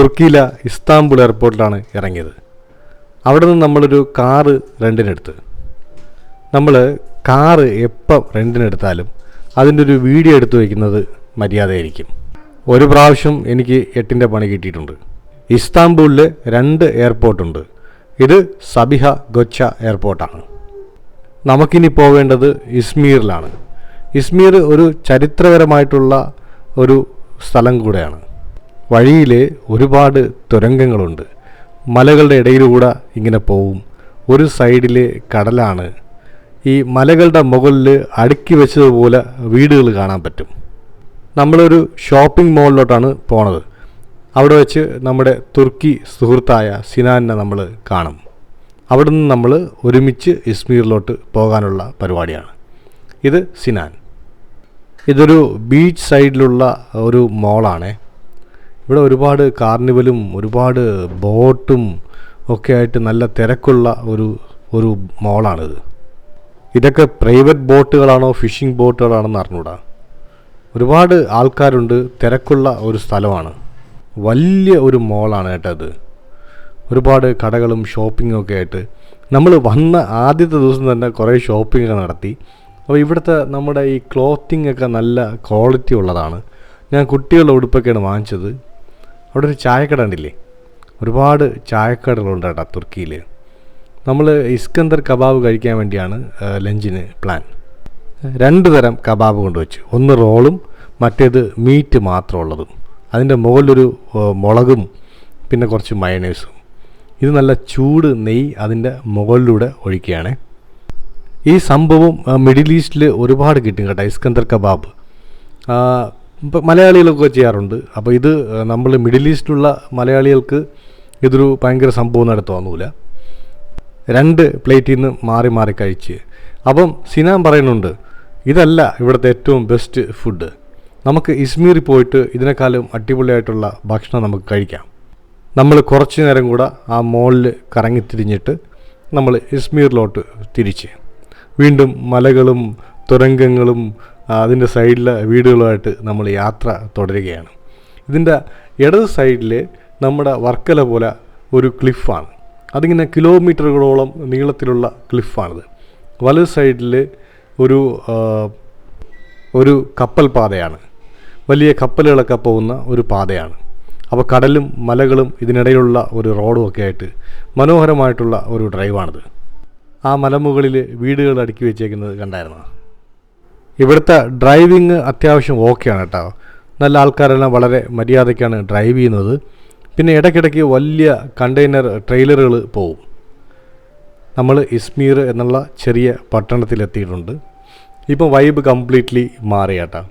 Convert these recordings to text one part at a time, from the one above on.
തുർക്കിയിലെ ഇസ്താംബുൾ എയർപോർട്ടിലാണ് ഇറങ്ങിയത്. അവിടെ നിന്ന് നമ്മളൊരു കാറ് റെന്റിനെടുത്ത് നമ്മൾ കാറ് എപ്പം റെന്റിനെടുത്താലും അതിന്റെ ഒരു വീഡിയോ എടുത്തു വയ്ക്കുന്നത് മര്യാദയായിരിക്കും. ഒരു പ്രാവശ്യം എനിക്ക് എട്ടിന്റെ പണി കിട്ടിയിട്ടുണ്ട്. ഇസ്താംബൂളിൽ രണ്ട് എയർപോർട്ടുണ്ട്. ഇത് സബിഹ ഗൊച്ച എയർപോർട്ടാണ്. നമുക്കിനി പോവേണ്ടത് ഇസ്മീറിലാണ്. ഇസ്മീർ ഒരു ചരിത്രപരമായിട്ടുള്ള ഒരു സ്ഥലം കൂടെയാണ്. വഴിയിൽ ഒരുപാട് തുരങ്കങ്ങളുണ്ട്. മലകളുടെ ഇടയിലൂടെ ഇങ്ങനെ പോവും. ഒരു സൈഡിൽ കടലാണ്. ഈ മലകളുടെ മുകളിൽ അടുക്കി വെച്ചതുപോലെ വീടുകൾ കാണാൻ പറ്റും. നമ്മളൊരു ഷോപ്പിംഗ് മോളിലോട്ടാണ് പോണത്. അവിടെ വെച്ച് നമ്മുടെ തുർക്കി സുഹൃത്തായ സിനാനെ നമ്മൾ കാണും. അവിടെ നിന്ന് നമ്മൾ ഒരുമിച്ച് ഇസ്മീറിലോട്ട് പോകാനുള്ള പരിപാടിയാണ്. ഇത് സിനാൻ. ഇതൊരു ബീച്ച് സൈഡിലുള്ള ഒരു മോളാണേ. ഇവിടെ ഒരുപാട് കാർണിവലും ഒരുപാട് ബോട്ടും ഒക്കെ ആയിട്ട് നല്ല തിരക്കുള്ള ഒരു ഒരു മോളാണിത്. ഇതൊക്കെ പ്രൈവറ്റ് ബോട്ടുകളാണോ ഫിഷിംഗ് ബോട്ടുകളാണെന്ന് അറിഞ്ഞൂടാ. ഒരുപാട് ആൾക്കാരുണ്ട് തിരക്കുള്ള ഒരു സ്ഥലമാണ്. വലിയ ഒരു മോളാണ് കേട്ടോ അത് ഒരുപാട് കടകളും ഷോപ്പിങ്ങും ഒക്കെ ആയിട്ട്. നമ്മൾ വന്ന ആദ്യത്തെ ദിവസം തന്നെ കുറേ ഷോപ്പിംഗ് നടത്തി. അപ്പോൾ ഇവിടുത്തെ നമ്മുടെ ഈ ക്ലോത്തിങ് ഒക്കെ നല്ല ക്വാളിറ്റി ഉള്ളതാണ്. ഞാൻ കുട്ടികളുടെ ഉടുപ്പൊക്കെയാണ് വാങ്ങിച്ചത്. അവിടെ ഒരു ചായക്കട ഉണ്ടില്ലേ ഒരുപാട് ചായക്കടകളുണ്ട് കേട്ടോ തുർക്കിയിൽ നമ്മൾ ഇസ്കന്ദർ കബാബ് കഴിക്കാൻ വേണ്ടിയാണ് ലഞ്ചിന് പ്ലാൻ രണ്ട് തരം കബാബ് കൊണ്ടുവച്ചു. ഒന്ന് റോളും മറ്റേത് മീറ്റ് മാത്രമുള്ളതും അതിന്റെ മുകളിലൊരു മുളകും പിന്നെ കുറച്ച് മയണേഴ്സും ഇത് നല്ല ചൂട് നെയ്യ് അതിന്റെ മുകളിലൂടെ ഒഴിക്കുകയാണ്. ഈ സംഭവം മിഡിൽ ഈസ്റ്റിൽ ഒരുപാട് കിട്ടും കേട്ടോ ഇസ്കന്ദർ കബാബ്. മലയാളികളൊക്കെ ചെയ്യാറുണ്ട്. അപ്പോൾ ഇത് നമ്മൾ മിഡിൽ ഈസ്റ്റിലുള്ള മലയാളികൾക്ക് ഇതൊരു ഭയങ്കര സംഭവം നടത്തു രണ്ട് പ്ലേറ്റിൽ നിന്ന് മാറി മാറി കഴിച്ച്. അപ്പം സിനാൻ പറയുന്നുണ്ട് ഇതല്ല ഇവിടുത്തെ ഏറ്റവും ബെസ്റ്റ് ഫുഡ് നമുക്ക് ഇസ്മീറിൽ പോയിട്ട് ഇതിനേക്കാളും അടിപൊളിയായിട്ടുള്ള ഭക്ഷണം നമുക്ക് കഴിക്കാം. നമ്മൾ കുറച്ച് നേരം കൂടെ ആ മോളിൽ കറങ്ങിത്തിരിഞ്ഞിട്ട് നമ്മൾ ഇസ്മീറിലോട്ട് തിരിച്ച്. വീണ്ടും മലകളും തുരങ്കങ്ങളും അതിന്റെ സൈഡിലെ വീടുകളുമായിട്ട് നമ്മൾ യാത്ര തുടരുകയാണ്. ഇതിന്റെ ഇടത് സൈഡിൽ നമ്മുടെ വർക്കല പോലെ ഒരു ക്ലിഫാണ്. അതിങ്ങനെ കിലോമീറ്ററുകളോളം നീളത്തിലുള്ള ക്ലിഫാണിത്. വലത് സൈഡിൽ ഒരു ഒരു കപ്പൽ പാതയാണ്. വലിയ കപ്പലുകളൊക്കെ പോകുന്ന ഒരു പാതയാണ്. അപ്പോൾ കടലും മലകളും ഇതിനിടയിലുള്ള ഒരു റോഡും ഒക്കെ ആയിട്ട് മനോഹരമായിട്ടുള്ള ഒരു ഡ്രൈവാണിത്. ആ മലമുകളിൽ വീടുകൾ അടുക്കി വെച്ചേക്കുന്നത് കണ്ടായിരുന്നു? ഇവിടുത്തെ ഡ്രൈവിങ് അത്യാവശ്യം ഓക്കെയാണ് കേട്ടോ. നല്ല ആൾക്കാരെല്ലാം വളരെ മര്യാദയ്ക്കാണ് ഡ്രൈവ് ചെയ്യുന്നത്. പിന്നെ ഇടയ്ക്കിടയ്ക്ക് വലിയ കണ്ടെയ്നർ ട്രെയിലറുകൾ പോവും. നമ്മൾ ഇസ്മീർ എന്നുള്ള ചെറിയ പട്ടണത്തിലെത്തിയിട്ടുണ്ട് ഇപ്പം വൈബ് കംപ്ലീറ്റ്ലി മാറി കേട്ടോ.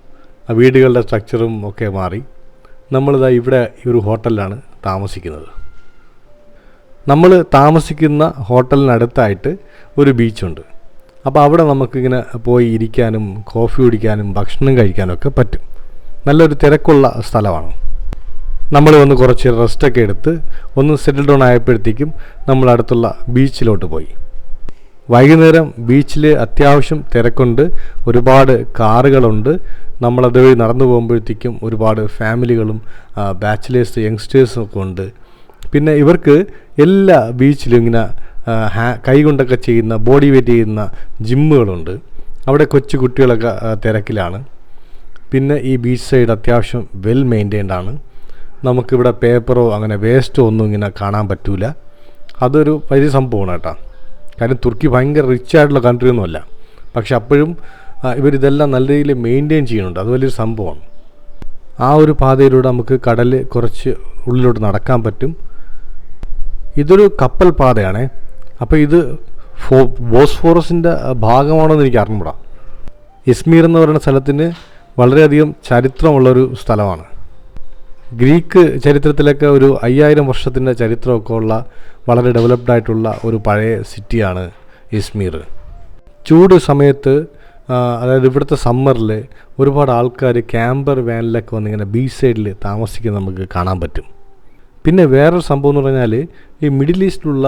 ആ വീടുകളുടെ സ്ട്രക്ചറും ഒക്കെ മാറി. നമ്മളിതാ ഇവിടെ ഈ ഒരു ഹോട്ടലിലാണ് താമസിക്കുന്നത്. നമ്മൾ താമസിക്കുന്ന ഹോട്ടലിനടുത്തായിട്ട് ഒരു ബീച്ചുണ്ട് അപ്പോൾ അവിടെ നമുക്കിങ്ങനെ പോയി ഇരിക്കാനും കോഫി കുടിക്കാനും ഭക്ഷണം കഴിക്കാനും ഒക്കെ പറ്റും. നല്ലൊരു തിരക്കുള്ള സ്ഥലമാണ്. നമ്മൾ വന്ന് കുറച്ച് റെസ്റ്റൊക്കെ എടുത്ത് ഒന്ന് സെറ്റിൽ ഡൗൺ ആയപ്പോഴത്തേക്കും നമ്മൾ അടുത്തുള്ള ബീച്ചിലോട്ട് പോയി. വൈകുന്നേരം ബീച്ചിൽ അത്യാവശ്യം തിരക്കുണ്ട്. ഒരുപാട് കാറുകളുണ്ട്. നമ്മളത് വഴി നടന്നു പോകുമ്പോഴത്തേക്കും ഒരുപാട് ഫാമിലികളും ബാച്ചിലേഴ്സ് യങ്സ്റ്റേഴ്സും ഒക്കെ ഉണ്ട്. പിന്നെ ഇവർക്ക് എല്ലാ ബീച്ചിലും ഇങ്ങനെ ഹാ കൈകൊണ്ടൊക്കെ ചെയ്യുന്ന ബോഡി വെയിറ്റ് ചെയ്യുന്ന ജിമ്മുകളുണ്ട്. അവിടെ കൊച്ചു കുട്ടികളൊക്കെ തിരക്കിലാണ്. പിന്നെ ഈ ബീച്ച് സൈഡ് അത്യാവശ്യം വെൽ മെയിന്റൈൻഡ് ആണ്. നമുക്കിവിടെ പേപ്പറോ അങ്ങനെ വേസ്റ്റോ ഒന്നും ഇങ്ങനെ കാണാൻ പറ്റൂല. അതൊരു വലിയ സംഭവമാണ് കേട്ടോ. കാര്യം തുർക്കി ഭയങ്കര റിച്ച് ആയിട്ടുള്ള കൺട്രി ഒന്നുമല്ല. പക്ഷെ അപ്പോഴും ഇവരിതെല്ലാം നല്ല രീതിയിൽ മെയിന്റെയിൻ ചെയ്യുന്നുണ്ട്. അത് വലിയൊരു സംഭവമാണ്. ആ ഒരു പാതയിലൂടെ നമുക്ക് കടൽ കുറച്ച് ഉള്ളിലോട്ട് നടക്കാൻ പറ്റും. ഇതൊരു കപ്പൽ പാതയാണേ. അപ്പോൾ ഇത് ഫോ ബോസ്ഫോറസിന്റെ ഭാഗമാണോ എന്ന് എനിക്ക് അറിഞ്ഞൂടാ ഇസ്മീർ എന്ന് പറയുന്ന സ്ഥലത്തിന് വളരെയധികം ചരിത്രമുള്ളൊരു സ്ഥലമാണ്. ഗ്രീക്ക് ചരിത്രത്തിലൊക്കെ ഒരു അയ്യായിരം വർഷത്തിന്റെ ചരിത്രമൊക്കെ ഉള്ള വളരെ ഡെവലപ്ഡ് ആയിട്ടുള്ള ഒരു പഴയ സിറ്റിയാണ് ഇസ്മീർ. ചൂട് സമയത്ത് അതായത് ഇവിടുത്തെ സമ്മറിൽ ഒരുപാട് ആൾക്കാർ ക്യാമ്പർ വാനിലൊക്കെ വന്നിങ്ങനെ ബീച്ച് സൈഡിൽ താമസിക്കുന്നത് നമുക്ക് കാണാൻ പറ്റും. പിന്നെ വേറൊരു സംഭവം എന്ന് പറഞ്ഞാൽ ഈ മിഡിൽ ഈസ്റ്റിലുള്ള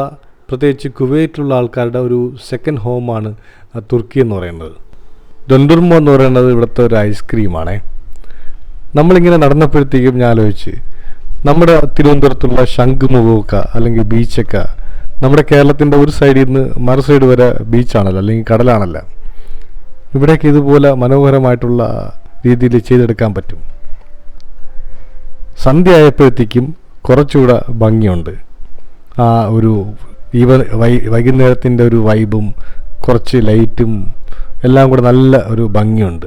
പ്രത്യേകിച്ച് കുവൈറ്റിലുള്ള ആൾക്കാരുടെ ഒരു സെക്കൻഡ് ഹോമാണ് തുർക്കി എന്ന് പറയുന്നത്. ഡൊണ്ടുർമോ എന്ന് പറയുന്നത് ഇവിടുത്തെ ഒരു ഐസ്ക്രീമാണേ നമ്മളിങ്ങനെ നടന്നപ്പോഴത്തേക്കും ഞാൻ ആലോചിച്ച് നമ്മുടെ തിരുവനന്തപുരത്തുള്ള ശംഖുമുഖമൊക്കെ അല്ലെങ്കിൽ ബീച്ചൊക്കെ നമ്മുടെ കേരളത്തിന്റെ ഒരു സൈഡിൽ നിന്ന് മറു സൈഡ് വരെ ബീച്ചാണല്ലോ അല്ലെങ്കിൽ കടലാണല്ലോ. ഇവിടേക്ക് ഇതുപോലെ മനോഹരമായിട്ടുള്ള രീതിയിൽ ചെയ്തെടുക്കാൻ പറ്റും. സന്ധ്യ ആയപ്പോഴത്തേക്കും കുറച്ചുകൂടെ ഭംഗിയുണ്ട്. ആ ഒരു ഈ വ- വൈകുന്നേരത്തിന്റെ ഒരു വൈബും കുറച്ച് ലൈറ്റും എല്ലാം കൂടെ നല്ല ഒരു ഭംഗിയുണ്ട്.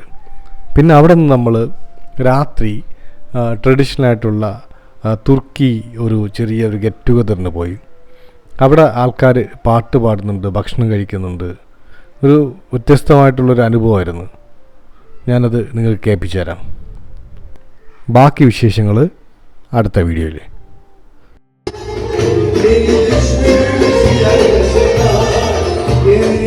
പിന്നെ അവിടെ നിന്ന് നമ്മൾ രാത്രി ട്രഡീഷണൽ ആയിട്ടുള്ള തുർക്കി ഒരു ചെറിയ ഒരു ഗെറ്റ് ടുഗദറിന് പോയി. അവിടെ ആൾക്കാർ പാട്ട് പാടുന്നുണ്ട് ഭക്ഷണം കഴിക്കുന്നുണ്ട്. ഒരു വ്യത്യസ്തമായിട്ടുള്ളൊരു അനുഭവമായിരുന്നു. ഞാനത് നിങ്ങൾക്ക് കേൾപ്പിച്ചു തരാം. ബാക്കി വിശേഷങ്ങൾ അടുത്ത വീഡിയോയിൽ Yeah.